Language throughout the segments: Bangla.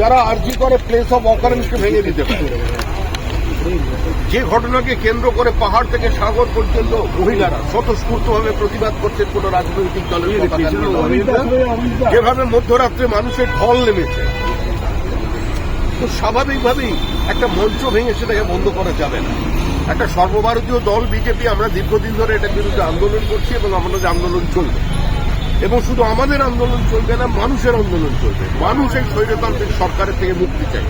যারা আর্জি করে প্লেস অফ অকারেন্সকে ভেঙে দিতে পারে। যে ঘটনাকে কেন্দ্র করে পাহাড় থেকে সাগর পর্যন্ত মহিলারা স্বতঃস্ফূর্তভাবে প্রতিবাদ করছে কোন রাজনৈতিক দলের। যেভাবে মধ্যরাত্রে মানুষের ঢল নেমেছে তো স্বাভাবিকভাবেই একটা মঞ্চ ভেঙে সেটাকে বন্ধ করা যাবে না। একটা সর্বভারতীয় দল বিজেপি আমরা দীর্ঘদিন ধরে এটার বিরুদ্ধে আন্দোলন করছি এবং আমাদের আন্দোলন চলবে। এবং শুধু আমাদের আন্দোলন চলবে না, মানুষের আন্দোলন চলবে। মানুষ এই স্বৈরতান্ত্রিক সরকারের থেকে মুক্তি চাই।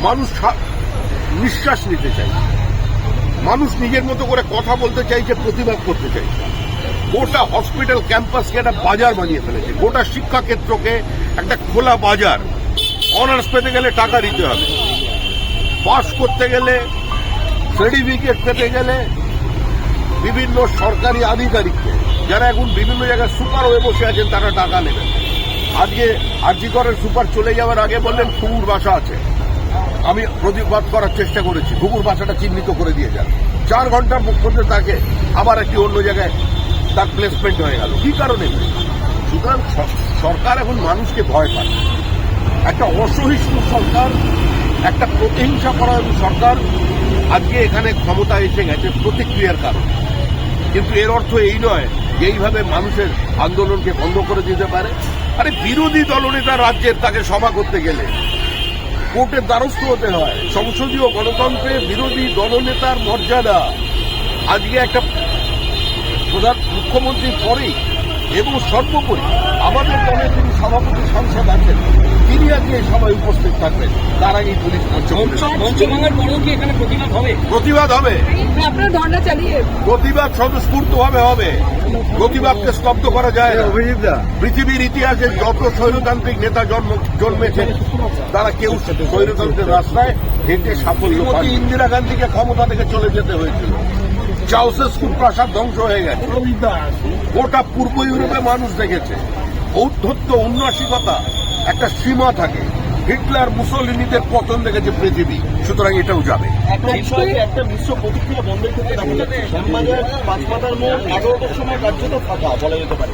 মানুষ নিঃশ্বাস নিতে চাই। মানুষ নিজের মতো করে কথা বলতে চাইছে, প্রতিবাদ করতে চাইছে। গোটা হসপিটাল ক্যাম্পাসকে একটা বাজার বানিয়ে ফেলেছে। গোটা শিক্ষা ক্ষেত্রকে একটা খোলা বাজার। অনার্স পেতে গেলে টাকা দিতে হবে। পাস করতে গেলে সার্টিফিকেট পেতে গেলে বিভিন্ন সরকারি আধিকারিককে যারা এখন বিভিন্ন জায়গায় সুপার হয়ে বসে আছেন, তারা টাকা নেবেন। আজকে আরজিকরের সুপার চলে যাওয়ার আগে বললেন ফুকুর বাসা আছে। আমি প্রতিবাদ করার চেষ্টা করেছি, ঘুঘুর বাসাটা চিহ্নিত করে দিয়ে যান। চার ঘণ্টার মধ্যে তাকে আবার একটি অন্য জায়গায় তার প্লেসমেন্ট হয়ে গেল। কি কারণে? সুতরাং সরকার এখন মানুষকে ভয় পায়। একটা অসহিষ্ণু সরকার, একটা প্রতিহিংসা করা সরকার আজকে এখানে ক্ষমতা এসে গেছে প্রতিক্রিয়ার কারণে। কিন্তু এর অর্থ এই নয় এইভাবে মানুষের আন্দোলনকে বন্ধ করে দিতে পারে? আরে বিরোধী দলনেতা রাজ্যের তাকে সভা করতে গেলে কোর্টের দ্বারস্থ হতে হয়। সংসদীয় গণতন্ত্রে বিরোধী দলনেতার মর্যাদা। আজকে একটা প্রধান মুখ্যমন্ত্রীর পরেই এবং সর্বোপরি আমাদের দলের যিনি সভাপতি সাংসদ আছেন তিনি আজকে এই সভায় উপস্থিত থাকবেন। তার আগেই পুলিশ মঞ্চ মঞ্চ খুলেছে। মঞ্চ ভাঙার পরেও কি এখানে প্রতিবাদ হবে? প্রতিবাদ হবে। আপনারা ধর্ণা চালিয়ে প্রতিবাদ স্বতঃস্ফূর্তভাবে হবে। প্রতিবাদকে স্তব্ধ করা যায় না। পৃথিবীর ইতিহাসে যত স্বৈরতান্ত্রিক নেতা জন্ম জন্মেছেন তারা কেউ স্বৈরতন্ত্রের রাস্তায় হেঁটে সাফল্য। ইন্দিরা গান্ধীকে ক্ষমতা থেকে চলে যেতে হয়েছিল। চাউসেস্কুর প্রাসাদ ধ্বংস হয়ে গেছে। গোটা পূর্ব ইউরোপে মানুষ দেখেছে। ঔদ্ধত্য উন্নাসিকতা একটা সীমা থাকে। হিটলার মুসলিনীদের পতন দেখেছে পৃথিবী। সুতরাং এটাও যাবে। একটা মিশ্র প্রতিক্রিয়া বন্ধের ক্ষেত্রে দেখা যাচ্ছে। শ্যামবাজার পাঁচমাথার মোড় এগারোটার সময় কার্যত ফাঁকা বলা যেতে পারে।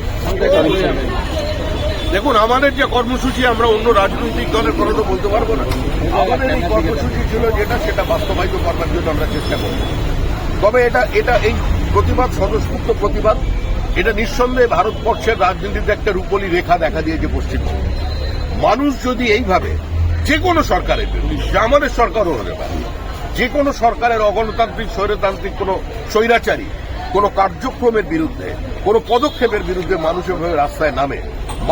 দেখুন আমাদের যে কর্মসূচি আমরা অন্য রাজনৈতিক দলের কথা তো বলতে পারব না। আমাদের এই কর্মসূচি ছিল যেটা সেটা বাস্তবায়িত করার জন্য আমরা চেষ্টা করব। তবে এটা এটা এই প্রতিবাদ, স্বতঃস্ফূর্ত প্রতিবাদ, এটা নিঃসন্দেহে ভারতবর্ষের রাজনীতিতে একটা রূপলি রেখা দেখা দিয়েছে পশ্চিমবঙ্গে। মানুষ যদি এইভাবে যে কোনো সরকারের বিরুদ্ধে আমাদের সরকারও হতে পারে, যে কোনো সরকারের অগণতান্ত্রিক, স্বৈরতান্ত্রিক, কোনো স্বৈরাচারী, কোনো কার্যক্রমের বিরুদ্ধে, কোনো পদক্ষেপের বিরুদ্ধে মানুষ এভাবে রাস্তায় নামে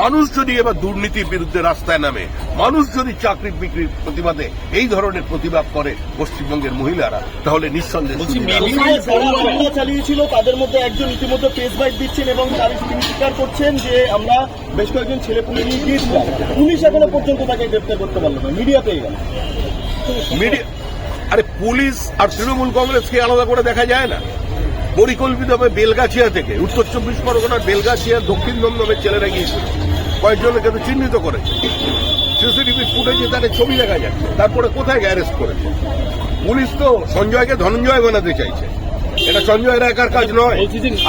মানুষ যদি এবার দুর্নীতির বিরুদ্ধে রাস্তায় নামে মানুষ যদি চাকরি বিক্রির প্রতিবাদে এই ধরনের প্রতিবাদ করে পশ্চিমবঙ্গের মহিলারা তাহলে নিঃসন্দেহে চালিয়েছিল তাদের মধ্যে একজন ইতিমধ্যে প্রেস বাইট দিচ্ছেন এবং তার তিনি স্বীকার করছেন যে আমরা বেশ কয়েকজন ছেলে পুলে নিয়ে গিয়েছিলাম। পুলিশ এখনও পর্যন্ত তাকে গ্রেপ্তার করতে পারল না। মিডিয়া পেয়ে গেল মিডিয়া আরে পুলিশ আর তৃণমূল কংগ্রেসকে আলাদা করে দেখা যায় না। পরিকল্পিতভাবে বেলগাছিয়া থেকে উত্তর চব্বিশ পরগনার বেলগাছিয়া দক্ষিণ দমদমের ছেলেরা গিয়েছিল। কয়েকজনকে তো চিহ্নিত করেছে। সিসিটিভি ফুটেজে তাদের ছবি দেখা যাচ্ছে। তারপরে কোথায় অ্যারেস্ট করেছে? পুলিশ তো সঞ্জয়কে ধনঞ্জয় বানাতে চাইছে। এটা সঞ্জয় একার কাজ নয়।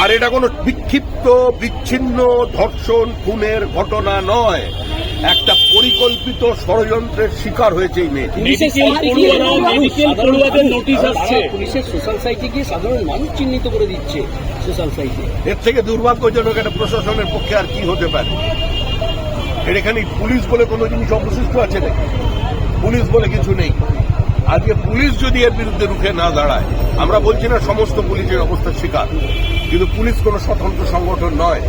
আর এটা কোনো বিক্ষিপ্ত বিচ্ছিন্ন ধর্ষণ খুনের ঘটনা নয়। একটা পরিকল্পিত ষড়যন্ত্রের শিকার হয়েছে এই মেয়ে পুলিশের সোশ্যাল সাইটে গিয়ে সাধারণ মানুষ চিহ্নিত করে দিচ্ছে সোশ্যাল সাইটে এর থেকে দুর্ভাগ্যজনক একটা প্রশাসনের পক্ষে আর কি হতে পারে? এর এখানে পুলিশ বলে কোনো জিনিস অবশিষ্ট আছে নাকি? পুলিশ বলে কিছু নেই। আজকে পুলিশ যদি এর বিরুদ্ধে রুখে না দাঁড়ায়, আমরা বলছি না সমস্ত পুলিশের অবস্থার শিকার, কিন্তু পুলিশ কোনো স্বতন্ত্র সংগঠন নয়।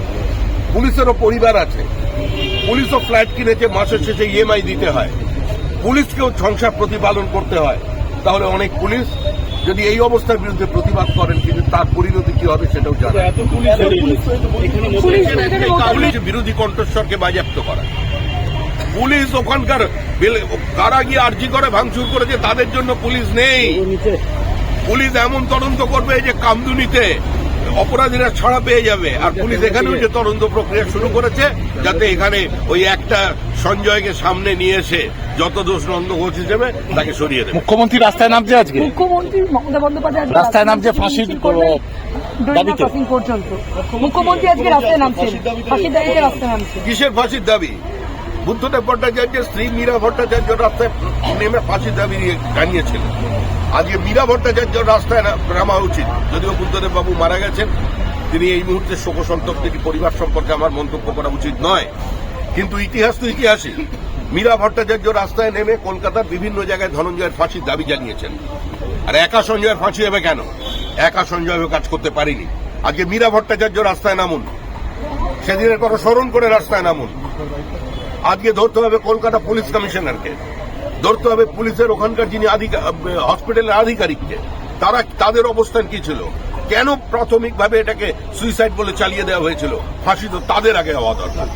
পুলিশেরও পরিবার আছে। পুলিশও ফ্ল্যাট কিনেছে, মাসের শেষে ইএমআই দিতে হয়। পুলিশকেও সংসার প্রতিপালন করতে হয়। তাহলে অনেক পুলিশ যদি এই অবস্থার বিরুদ্ধে প্রতিবাদ করেন কিন্তু তার পরিণতি কি হবে সেটাও জানে এত পুলিশ এখানে পুলিশ এখানে পুলিশ বিরোধী কণ্ঠস্বরকে বাজেয়াপ্ত করা? পুলিশ ওখানকার কারা গিয়ে আর্জি করে ভাঙচুর করেছে তাদের জন্য পুলিশ নেই। পুলিশ এমন তদন্ত করবে যে কামদুনিতে। অপরাধীরা ছাড়া পেয়ে যাবে। আর পুলিশ এখানেও যে তদন্ত প্রক্রিয়া শুরু করেছে যাতে এখানে ওই একটা সঞ্জয়কে সামনে নিয়ে এসে যত দোষ নন্দ ঘোষ হিসেবে তাকে সরিয়ে দেবে। মুখ্যমন্ত্রী রাস্তায় নামছে আজকে? মুখ্যমন্ত্রী মমতা বন্দ্যোপাধ্যায় রাস্তায় নামছে ফাঁসির মুখ্যমন্ত্রী আজকে রাস্তায় নামছেন। ফাঁসির দাবিতে রাস্তায় নামছেন। কিসের ফাঁসির দাবি? বুদ্ধদেব ভট্টাচার্যের স্ত্রী মীরা ভট্টাচার্য রাস্তায় নেমে ফাঁসি দাবি জানিয়েছিলেন আজকে মীরা ভট্টাচার্য রাস্তায় নামা উচিত। যদিও বুদ্ধদেব বাবু মারা গেছেন, তিনি এই মুহূর্তে শোকসন্তপ্ত একটি পরিবার সম্পর্কে আমার মন্তব্য করা উচিত নয়। কিন্তু ইতিহাস তো ইতিহাসই। মীরা ভট্টাচার্য রাস্তায় নেমে কলকাতার বিভিন্ন জায়গায় ধনঞ্জয়ের ফাঁসির দাবি জানিয়েছেন। আর একা সঞ্জয়ের ফাঁসি হবে কেন? একা সঞ্জয় কাজ করতে পারিনি। আজকে মীরা ভট্টাচার্য রাস্তায় নামুন। সেদিনের কথা স্মরণ করে রাস্তায় নামুন। আজকে ধরতে হবে কলকাতা পুলিশ কমিশনারকে। ধরতে হবে পুলিশের ওখানকার যিনি আধিকা- হসপিটালের আধিকারিককে। তারা তাদের অবস্থান কি ছিল? কেন প্রাথমিকভাবে এটাকে সুইসাইড বলে চালিয়ে দেওয়া হয়েছিল? ফাঁসি তো তাদের আগে হওয়া দরকার।